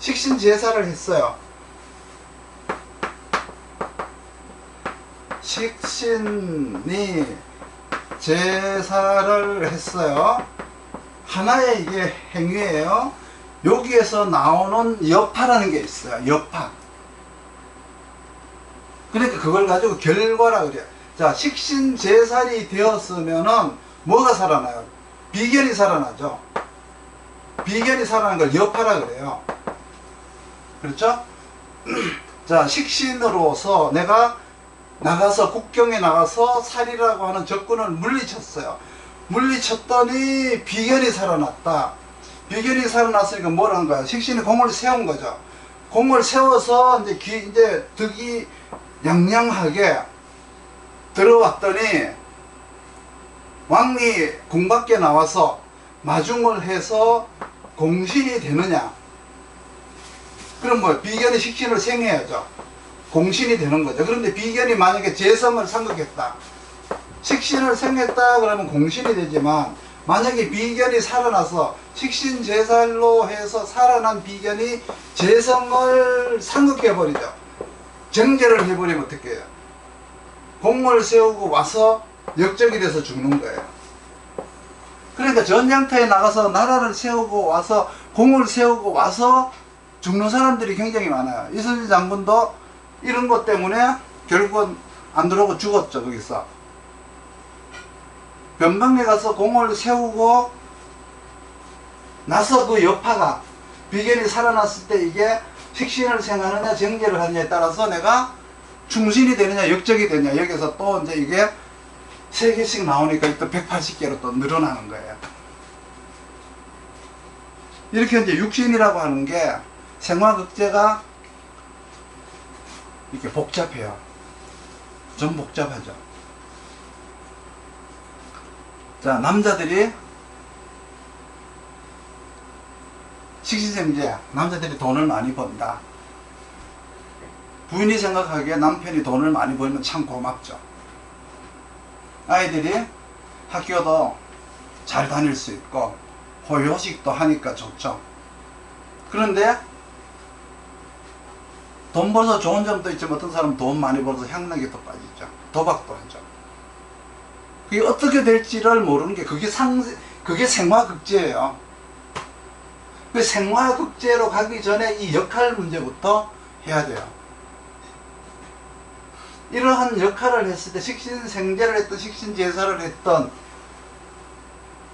식신 제사를 했어요. 식신이 제사를 했어요. 하나의 이게 행위예요. 여기에서 나오는 여파라는 게 있어요. 여파. 그러니까 그걸 가지고 결과라 그래요. 자, 식신 제살이 되었으면은 뭐가 살아나요? 비견이 살아나죠. 비견이 살아나는 걸 여파라 그래요. 그렇죠? 자, 식신으로서 내가 나가서 국경에 나가서 살이라고 하는 적군을 물리쳤어요. 물리쳤더니 비견이 살아났다. 비견이 살아났으니까 뭘 한 거야? 식신이 공을 세운 거죠. 공을 세워서 이제 기, 이제 득이 양양하게 들어왔더니 왕이 궁 밖에 나와서 마중을 해서 공신이 되느냐? 그럼 뭐 비견이 식신을 생해야죠. 공신이 되는 거죠. 그런데 비견이 만약에 재성을 상극했다. 식신을 생했다 그러면 공신이 되지만 만약에 비견이 살아나서 식신 제살로 해서 살아난 비견이 재성을 상극해 버리죠. 정제를 해버리면 어떻게 해요? 공을 세우고 와서 역적이 돼서 죽는 거예요. 그러니까 전장터에 나가서 나라를 세우고 와서 공을 세우고 와서 죽는 사람들이 굉장히 많아요. 이순신 장군도 이런 것 때문에 결국은 안 들어오고 죽었죠, 거기서. 변방에 가서 공을 세우고 나서 그 여파가 비결이 살아났을 때 이게 식신을 생하느냐 정제를 하느냐에 따라서 내가 충신이 되느냐 역적이 되느냐 여기서 또 이제 이게 세 개씩 나오니까 또 180개로 또 늘어나는 거예요. 이렇게 이제 육신이라고 하는 게 생화극제가 이렇게 복잡해요. 좀 복잡하죠. 자, 남자들이 식신생제, 남자들이 돈을 많이 번다. 부인이 생각하기에 남편이 돈을 많이 벌면 참 고맙죠. 아이들이 학교도 잘 다닐 수 있고, 호요식도 하니까 좋죠. 그런데 돈 벌어서 좋은 점도 있지만 어떤 사람은 돈 많이 벌어서 향락에 또 빠지죠. 도박도 하죠. 그게 어떻게 될지를 모르는 게 그게 상 그게 생화극제예요. 그 생화극제로 가기 전에 이 역할 문제부터 해야 돼요. 이러한 역할을 했을 때 식신생제를 했던 식신제사를 했던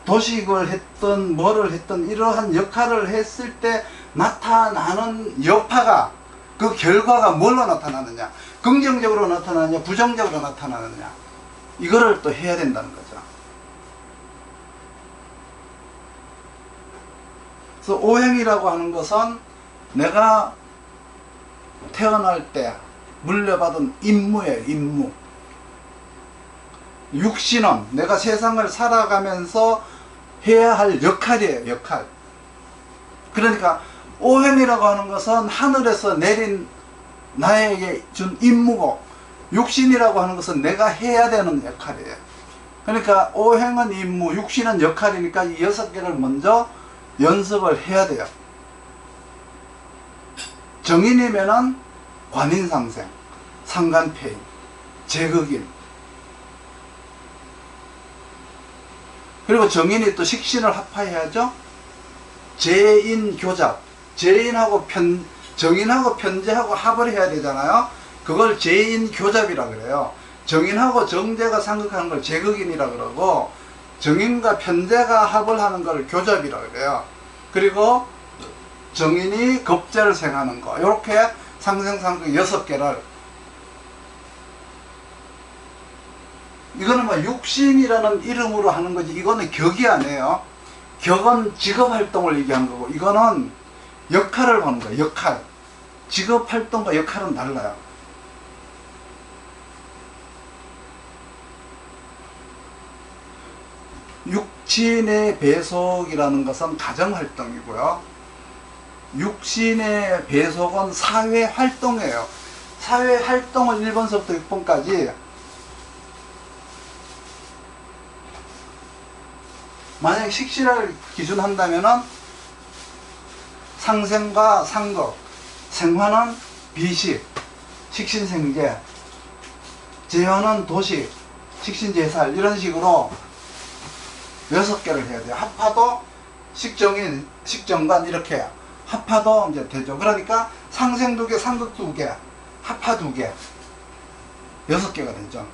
도식을 했던 뭐를 했던 이러한 역할을 했을 때 나타나는 여파가 그 결과가 뭘로 나타나느냐? 긍정적으로 나타나느냐? 부정적으로 나타나느냐? 이거를 또 해야 된다는 거죠. 그래서 오행이라고 하는 것은 내가 태어날 때 물려받은 임무예요 임무. 육신은 내가 세상을 살아가면서 해야 할 역할이에요 역할. 그러니까 오행이라고 하는 것은 하늘에서 내린 나에게 준 임무고 육신이라고 하는 것은 내가 해야 되는 역할이에요. 그러니까 오행은 임무, 육신은 역할이니까 이 여섯 개를 먼저 연습을 해야 돼요. 정인이면은 관인상생, 상간폐인, 제극인. 그리고 정인이 또 식신을 합하해야죠. 제인교잡, 제인하고 편, 정인하고 편제하고 합을 해야 되잖아요. 그걸 제인교잡이라 그래요. 정인하고 정제가 상극하는 걸 제극인이라 그러고 정인과 편제가 합을 하는 걸 교잡이라 그래요. 그리고 정인이 겁제를 생하는 거 이렇게 상생상극 여섯 개를 이거는 뭐 육신이라는 이름으로 하는 거지 이거는 격이 아니에요. 격은 직업 활동을 얘기하는 거고 이거는 역할을 보는 거예요. 역할. 직업 활동과 역할은 달라요. 육신의 배속이라는 것은 가정 활동이고요. 육신의 배속은 사회 활동이에요. 사회 활동을 1번서부터 6번까지 만약 식신을 기준한다면은 상생과 상극, 생화는 비식, 식신생제, 제어는 도식, 식신제살 이런 식으로 여섯 개를 해야 돼요. 합파도 식정인, 식정관 이렇게 합파도 이제 되죠. 그러니까 상생 두 개, 상극 두 개, 합파 두 개, 여섯 개가 되죠.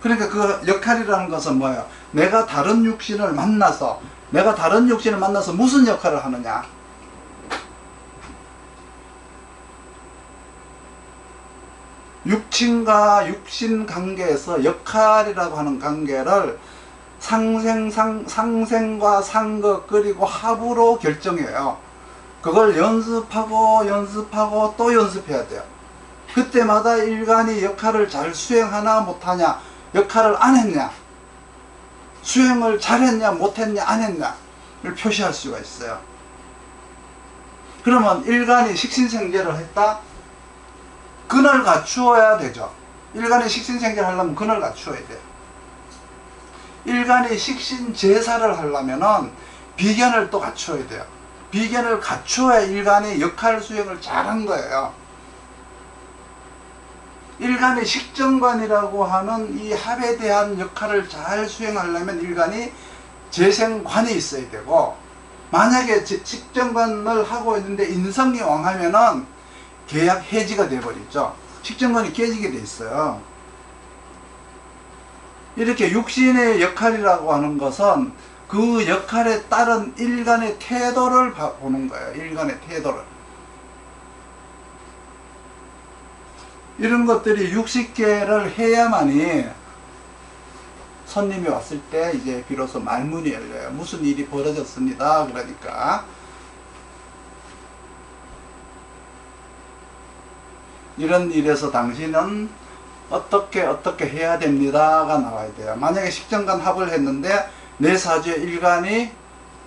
그러니까 그 역할이라는 것은 뭐예요? 내가 다른 육신을 만나서 내가 다른 육신을 만나서 무슨 역할을 하느냐? 육친과 육신 관계에서 역할이라고 하는 관계를 상생, 상, 상생과 상극 그리고 합으로 결정해요. 그걸 연습하고 연습하고 또 연습해야 돼요. 그때마다 일간이 역할을 잘 수행하나 못하냐, 역할을 안 했냐, 수행을 잘했냐 못했냐 안 했냐를 표시할 수가 있어요. 그러면 일간이 식신생제를 했다? 근을 갖추어야 되죠. 일간이 식신생제를 하려면 근을 갖추어야 돼요. 일간이 식신제사를 하려면은 비견을 또 갖추어야 돼요. 비견을 갖추어야 일간이 역할 수행을 잘한 거예요. 일간의 식정관이라고 하는 이 합에 대한 역할을 잘 수행하려면 일간이 재생관이 있어야 되고 만약에 제- 식정관을 하고 있는데 인성이 왕하면은 계약 해지가 돼버리죠. 식정관이 깨지게 돼 있어요. 이렇게 육신의 역할이라고 하는 것은 그 역할에 따른 일간의 태도를 봐- 보는 거예요. 일간의 태도를. 이런 것들이 60개를 해야만이 손님이 왔을 때 이제 비로소 말문이 열려요. 무슨 일이 벌어졌습니다. 그러니까 이런 일에서 당신은 어떻게 어떻게 해야 됩니다가 나와야 돼요. 만약에 식정관 합을 했는데 내 사주의 일간이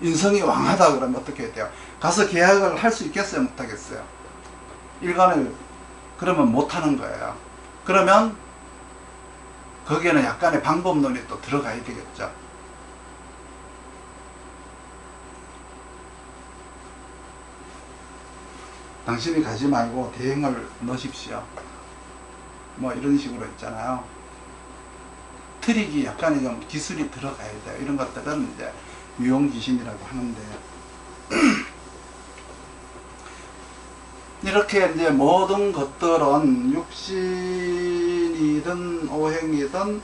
인성이 왕하다 그러면 어떻게 해야 돼요? 가서 계약을 할 수 있겠어요? 못하겠어요? 일간을 그러면 못하는 거예요. 그러면 거기에는 약간의 방법론이 또 들어가야 되겠죠. 당신이 가지 말고 대행을 넣으십시오. 뭐 이런 식으로 있잖아요. 트릭이 약간의 좀 기술이 들어가야 돼요. 이런 것들은 이제 유용지심이라고 하는데 이렇게 이제 모든 것들은 육신이든 오행이든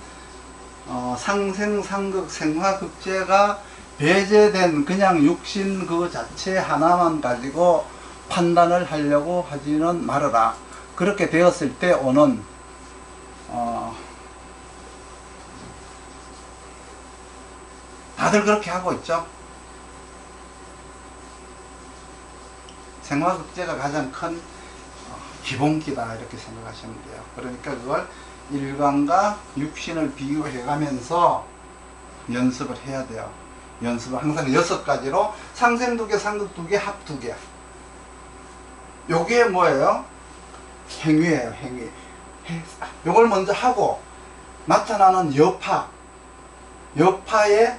어, 상생, 상극, 생화, 극제가 배제된 그냥 육신 그 자체 하나만 가지고 판단을 하려고 하지는 말아라. 그렇게 되었을 때 오는 어, 다들 그렇게 하고 있죠. 생화극제가 가장 큰 어, 기본기다 이렇게 생각하시면 돼요. 그러니까 그걸 일간과 육신을 비교해 가면서 연습을 해야 돼요. 연습을 항상 여섯 가지로 상생 두 개, 상극 두 개, 합 두 개. 요게 뭐예요? 행위예요, 행위. 해- 요걸 먼저 하고 나타나는 여파. 여파의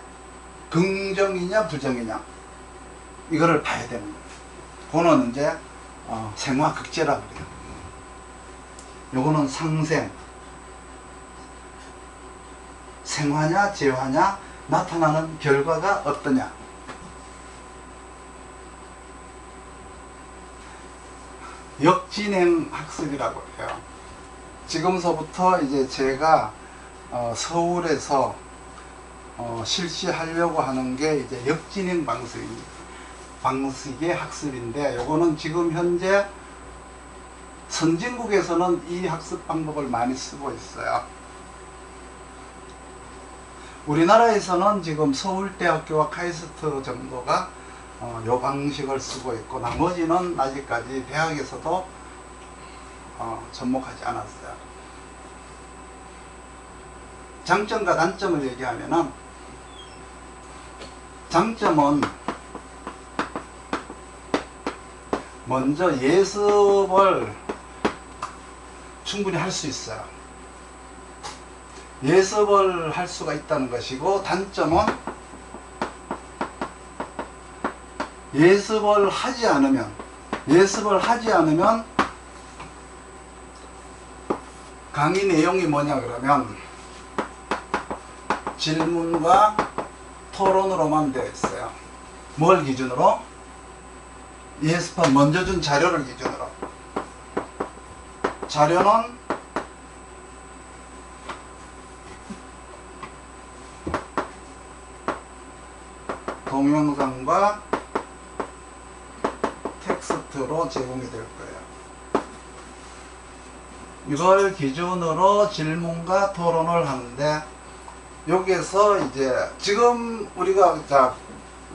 긍정이냐 부정이냐 이거를 봐야 거예요. 그거는 이제 어, 생화극제라 그래요. 요거는 상생. 생화냐 재화냐 나타나는 결과가 어떠냐. 역진행 학습이라고 해요. 지금서부터 이제 제가 어, 서울에서 어, 실시하려고 하는 게 이제 역진행 방식입니다. 방식의 학습인데 요거는 지금 현재 선진국에서는 이 학습 방법을 많이 쓰고 있어요. 우리나라에서는 지금 서울대학교와 카이스트 정도가 어, 요 방식을 쓰고 있고 나머지는 아직까지 대학에서도 어, 접목하지 않았어요. 장점과 단점을 얘기하면은 장점은 먼저 예습을 충분히 할 수 있어요. 예습을 할 수가 있다는 것이고 단점은 예습을 하지 않으면 예습을 하지 않으면 강의 내용이 뭐냐 그러면 질문과 토론으로만 되어 있어요. 뭘 기준으로? 예습한 먼저 준 자료를 기준으로. 자료는 동영상과 텍스트로 제공이 될 거예요. 이걸 기준으로 질문과 토론을 하는데 여기에서 이제 지금 우리가 자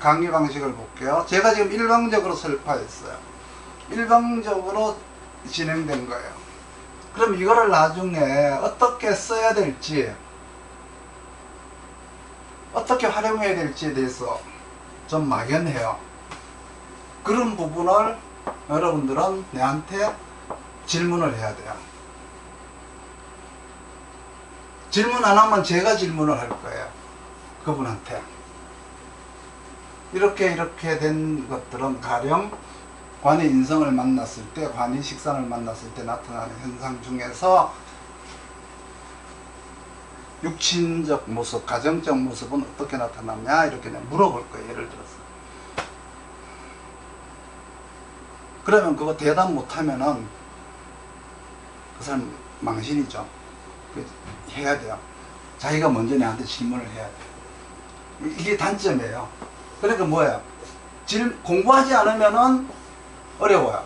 강의 방식을 볼게요. 제가 지금 일방적으로 설파했어요. 일방적으로 진행된 거예요. 그럼 이거를 나중에 어떻게 써야 될지 어떻게 활용해야 될지에 대해서 좀 막연해요. 그런 부분을 여러분들은 내한테 질문을 해야 돼요. 질문 안 하면 제가 질문을 할 거예요. 그분한테. 이렇게 이렇게 된 것들은 가령 관의 인성을 만났을 때, 관의 식상을 만났을 때 나타나는 현상 중에서 육친적 모습, 가정적 모습은 어떻게 나타나냐 이렇게 물어볼 거예요. 예를 들어서. 그러면 그거 대답 못하면은 그 사람 망신이죠. 그 해야 돼요. 자기가 먼저 내한테 질문을 해야 돼요. 이- 이게 단점이에요. 그러니까 뭐예요? 질, 공부하지 않으면은 어려워요.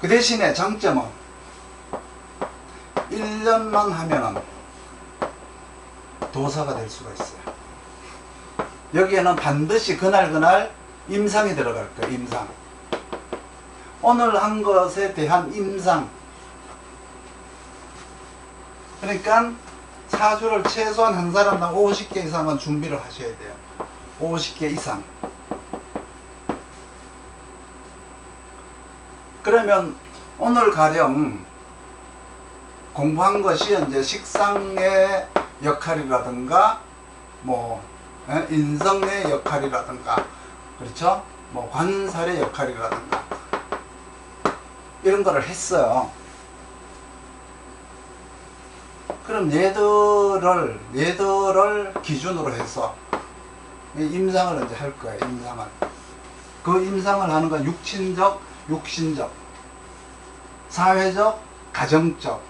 그 대신에 장점은 1년만 하면은 도사가 될 수가 있어요. 여기에는 반드시 그날 그날 임상이 들어갈 거예요. 임상. 오늘 한 것에 대한 임상. 그러니까 사주를 최소한 한 사람당 50개 이상은 준비를 하셔야 돼요. 50개 이상. 그러면 오늘 가령 공부한 것이 이제 식상의 역할이라든가 뭐 예, 인성의 역할이라든가 그렇죠? 뭐 관살의 역할이라든가 이런 거를 했어요. 그럼 얘들을 얘들을 기준으로 해서 이 임상을 이제 할 거예요. 임상을 그 임상을 하는 건 육친적, 육신적, 사회적, 가정적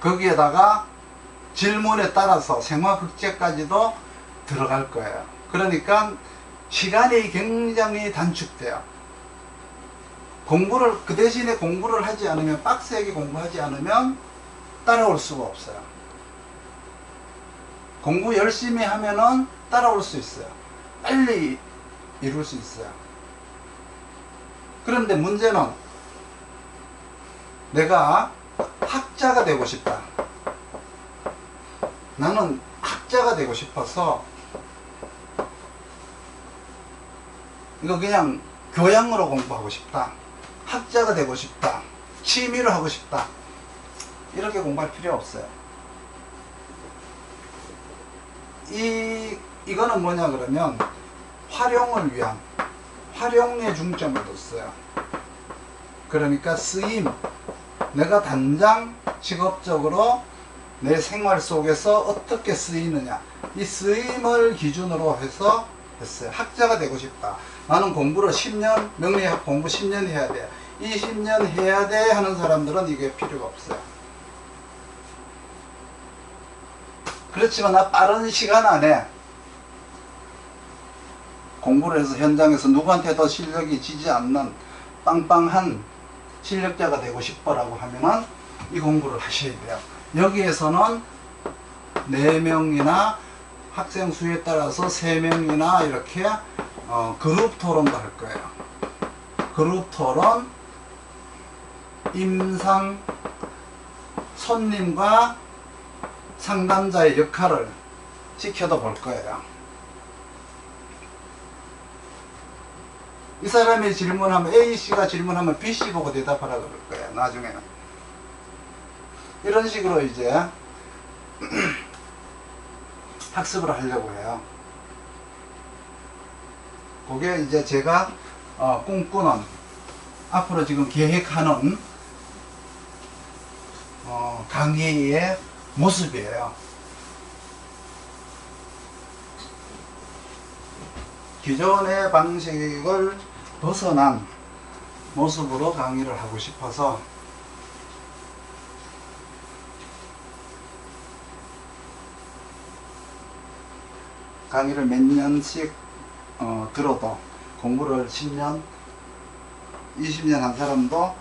거기에다가 질문에 따라서 생화극제까지도 들어갈 거예요. 그러니까 시간이 굉장히 단축돼요. 공부를 그 대신에 공부를 하지 않으면 빡세게 공부하지 않으면 따라올 수가 없어요. 공부 열심히 하면은 따라올 수 있어요. 빨리 이룰 수 있어요. 그런데 문제는 내가 학자가 되고 싶다. 나는 학자가 되고 싶어서 이거 그냥 교양으로 공부하고 싶다. 학자가 되고 싶다. 취미로 하고 싶다. 이렇게 공부할 필요 없어요. 이, 이거는 뭐냐 그러면 활용을 위한 활용에 중점을 뒀어요. 그러니까 쓰임. 내가 단장 직업적으로 내 생활 속에서 어떻게 쓰이느냐. 이 쓰임을 기준으로 해서 했어요. 학자가 되고 싶다. 나는 공부를 10년, 명리학 공부 10년 해야 돼. 20년 해야 돼 하는 사람들은 이게 필요가 없어요. 그렇지만 나 빠른 시간 안에 공부를 해서 현장에서 누구한테도 실력이 지지 않는 빵빵한 실력자가 되고 싶어라고 하면은 이 공부를 하셔야 돼요. 여기에서는 4명이나 학생 수에 따라서 3명이나 이렇게 어, 그룹 토론도 할 거예요. 그룹 토론, 임상, 손님과 상담자의 역할을 시켜도 볼 거예요. 이 사람이 질문하면 A씨가 질문하면 B씨 보고 대답하라 그럴 거예요. 나중에는. 이런 식으로 이제 학습을 하려고 해요. 그게 이제 제가 어, 꿈꾸는 앞으로 지금 계획하는 어, 강의의 모습이에요. 기존의 방식을 벗어난 모습으로 강의를 하고 싶어서 강의를 몇 년씩 어, 들어도 공부를 10년, 20년 한 사람도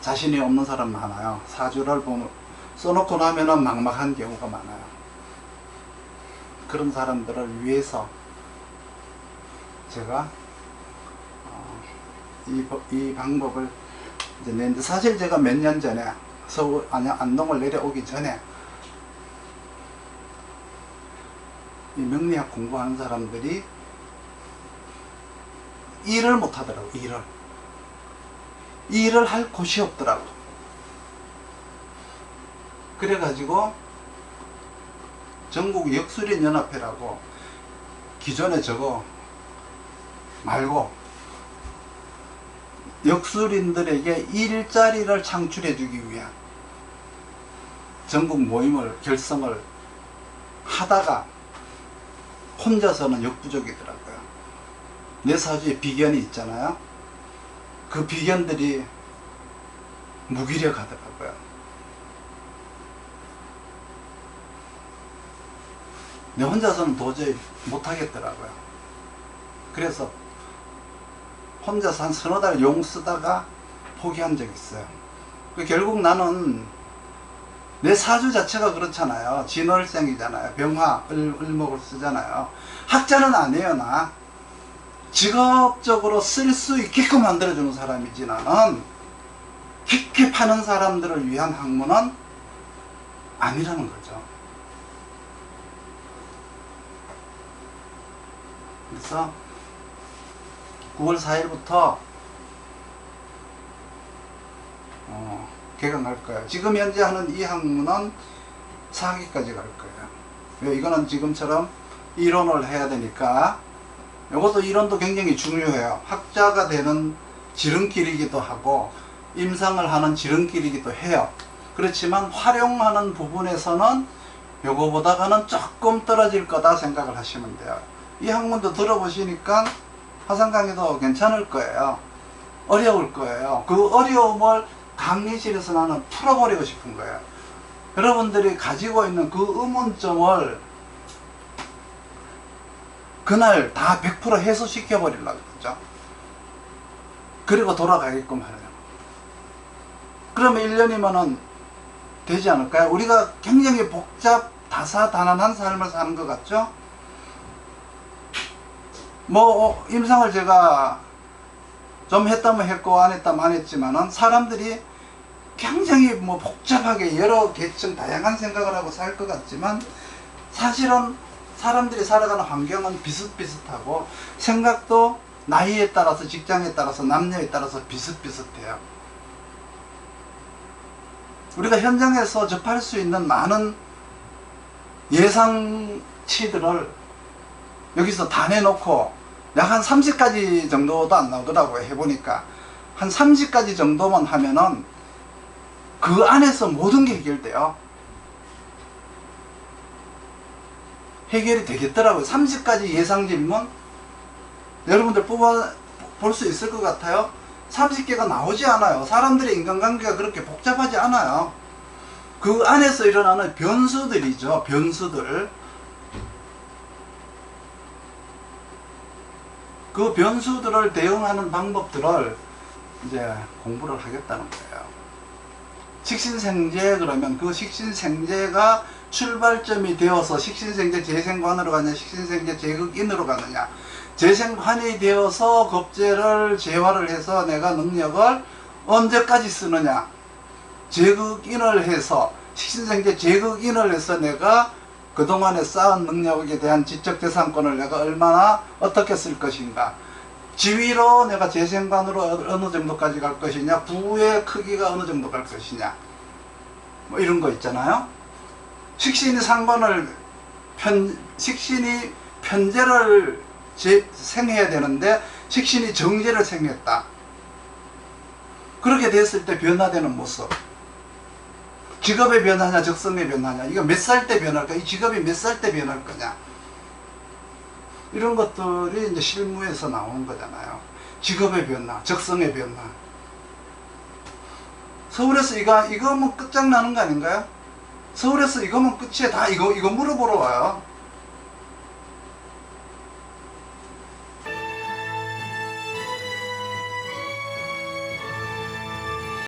자신이 없는 사람 많아요. 사주를 보는, 써놓고 나면은 막막한 경우가 많아요. 그런 사람들을 위해서 제가 어, 이, 법- 이 방법을 이제 냈는데 사실 제가 몇 년 전에 서울 아니 안동을 내려오기 전에 이 명리학 공부하는 사람들이 일을 못 하더라고 일을 일을 할 곳이 없더라고 그래가지고 전국 역술인 연합회라고 기존에 저거 말고 역술인들에게 일자리를 창출해 주기 위한 전국 모임을 결성을 하다가 혼자서는 역부족이더라고요. 내 사주에 비견이 있잖아요. 그 비견들이 무기력하더라고요. 내 혼자서는 도저히 못하겠더라고요. 그래서 혼자서 한 서너 달 용 쓰다가 포기한 적이 있어요. 그 결국 나는 내 사주 자체가 그렇잖아요. 진월생이잖아요. 병화, 을, 을목을 쓰잖아요. 학자는 아니에요, 나. 직업적으로 쓸 수 있게끔 만들어주는 사람이지, 나는. 깊게 파는 사람들을 위한 학문은 아니라는 거죠. 그래서 9월 4일부터 어, 개강할 거예요. 지금 현재 하는 이 학문은 4기까지 갈 거예요. 왜 이거는 지금처럼 이론을 해야 되니까 이것도 이론도 굉장히 중요해요. 학자가 되는 지름길이기도 하고 임상을 하는 지름길이기도 해요. 그렇지만 활용하는 부분에서는 요거보다가는 조금 떨어질 거다 생각을 하시면 돼요. 이 학문도 들어보시니까 화상 강의도 괜찮을 거예요. 어려울 거예요. 그 어려움을 강의실에서 나는 풀어버리고 싶은 거예요. 여러분들이 가지고 있는 그 의문점을 그날 다 100% 해소시켜 버리려고 그러죠. 그리고 돌아가게끔 하려고. 그러면 1년이면은 되지 않을까요? 우리가 굉장히 복잡, 다사다난한 삶을 사는 것 같죠? 뭐, 어, 임상을 제가 좀 했다면 했고, 안 했다면 안 했지만은, 사람들이 굉장히 뭐 복잡하게 여러 계층 다양한 생각을 하고 살 것 같지만, 사실은 사람들이 살아가는 환경은 비슷비슷하고, 생각도 나이에 따라서, 직장에 따라서, 남녀에 따라서 비슷비슷해요. 우리가 현장에서 접할 수 있는 많은 예상치들을 여기서 다 내놓고 약 한 30가지 정도도 안 나오더라고요. 해보니까. 한 30가지 정도만 하면은 그 안에서 모든 게 해결돼요. 해결이 되겠더라고요. 30가지 예상 질문 여러분들 뽑아 볼 수 있을 것 같아요. 30개가 나오지 않아요. 사람들의 인간관계가 그렇게 복잡하지 않아요. 그 안에서 일어나는 변수들이죠. 변수들. 그 변수들을 대응하는 방법들을 이제 공부를 하겠다는 거예요. 식신생제 그러면 그 식신생제가 출발점이 되어서 식신생제 재생관으로 가느냐 식신생제 제극인으로 가느냐 재생관이 되어서 겁재를 재활을 해서 내가 능력을 언제까지 쓰느냐 제극인을 해서 식신생제 제극인을 해서 내가 그동안에 쌓은 능력에 대한 지적 재산권을 내가 얼마나 어떻게 쓸 것인가 지위로 내가 재생관으로 어느 정도까지 갈 것이냐 부의 크기가 어느 정도 갈 것이냐 뭐 이런 거 있잖아요 식신이 상관을 편 식신이 편제를 제, 생해야 되는데 식신이 정제를 생겼다. 그렇게 됐을 때 변화되는 모습. 직업의 변화냐, 적성의 변화냐. 이거 몇 살 때 변할까? 이 직업이 몇 살 때 변할 거냐. 이런 것들이 이제 실무에서 나오는 거잖아요. 직업의 변화, 적성의 변화. 서울에서 이거, 이거면 끝장나는 거 아닌가요? 서울에서 이거면 끝이에 다 이거, 이거 물어보러 와요.